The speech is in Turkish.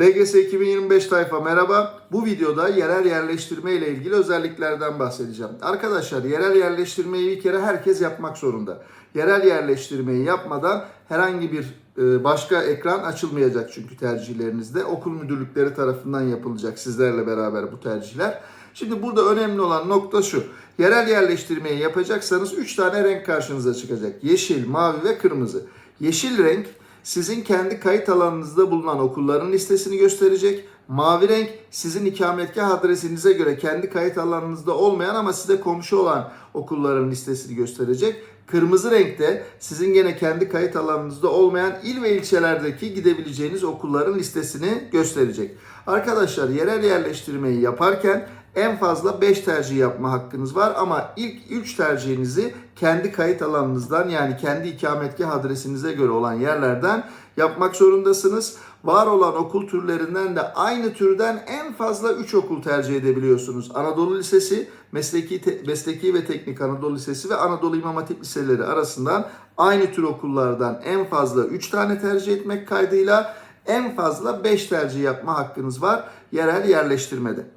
LGS 2025 tayfa merhaba. Bu videoda yerel yerleştirme ile ilgili özelliklerden bahsedeceğim. Arkadaşlar yerel yerleştirmeyi bir kere herkes yapmak zorunda. Yerel yerleştirmeyi yapmadan herhangi bir e, başka ekran açılmayacak çünkü tercihlerinizde. Okul müdürlükleri tarafından yapılacak sizlerle beraber bu tercihler. Şimdi burada önemli olan nokta şu. Yerel yerleştirmeyi yapacaksanız 3 tane renk karşınıza çıkacak. Yeşil, mavi ve kırmızı. Yeşil renk sizin kendi kayıt alanınızda bulunan okulların listesini gösterecek. Mavi renk sizin ikametgah adresinize göre kendi kayıt alanınızda olmayan ama size komşu olan okulların listesini gösterecek. Kırmızı renkte sizin gene kendi kayıt alanınızda olmayan il ve ilçelerdeki gidebileceğiniz okulların listesini gösterecek. Arkadaşlar yerel yerleştirmeyi yaparken en fazla 5 tercih yapma hakkınız var ama ilk 3 tercihinizi kendi kayıt alanınızdan yani kendi ikametgah adresinize göre olan yerlerden yapmak zorundasınız. Var olan okul türlerinden de aynı türden en fazla 3 okul tercih edebiliyorsunuz. Anadolu Lisesi, Mesleki, Te- Mesleki ve Teknik Anadolu Lisesi ve Anadolu İmam Hatip Liseleri arasından aynı tür okullardan en fazla 3 tane tercih etmek kaydıyla en fazla 5 tercih yapma hakkınız var yerel yerleştirmede.